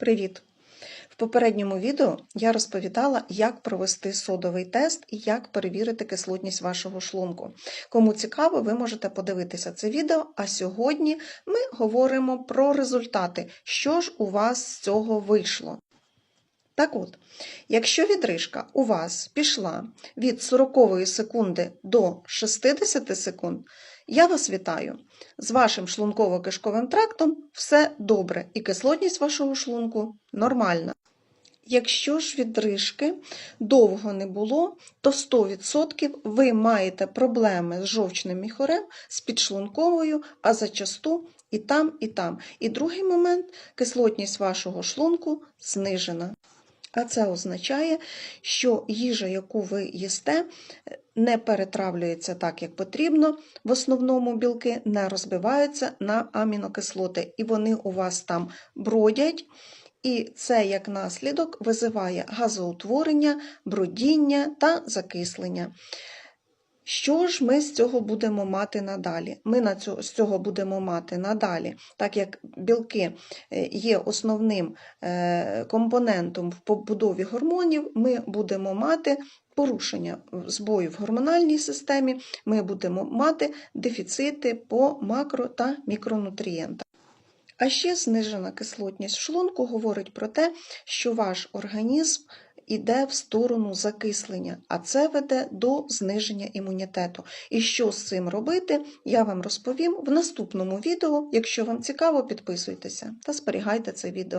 Привіт! В попередньому відео я розповідала, як провести содовий тест і як перевірити кислотність вашого шлунку. Кому цікаво, ви можете подивитися це відео. А сьогодні ми говоримо про результати, що ж у вас з цього вийшло. Так от, якщо відрижка у вас пішла від 40 секунди до 60 секунд, я вас вітаю. З вашим шлунково-кишковим трактом все добре, і кислотність вашого шлунку нормальна. Якщо ж відрижки довго не було, то 100% ви маєте проблеми з жовчним міхорем, з підшлунковою, а зачасту і там, і там. І другий момент кислотність вашого шлунку знижена. А це означає, що їжа, яку ви їсте, не перетравлюється так, як потрібно. В основному білки не розбиваються на амінокислоти, і вони у вас там бродять. І це як наслідок визиває газоутворення, бродіння та закислення. Що ж ми з цього будемо мати надалі? Ми на цього, з цього будемо мати надалі, так як білки е, є основним е, компонентом в побудові гормонів, ми будемо мати порушення збою в гормональній системі, ми будемо мати дефіцити по макро та мікронутрієнтах. А ще знижена кислотність шлунку говорить про те, що ваш організм іде в сторону закислення, а це веде до зниження імунітету. І що з цим робити, я вам розповім в наступному відео. Якщо вам цікаво, підписуйтеся та зберігайте це відео.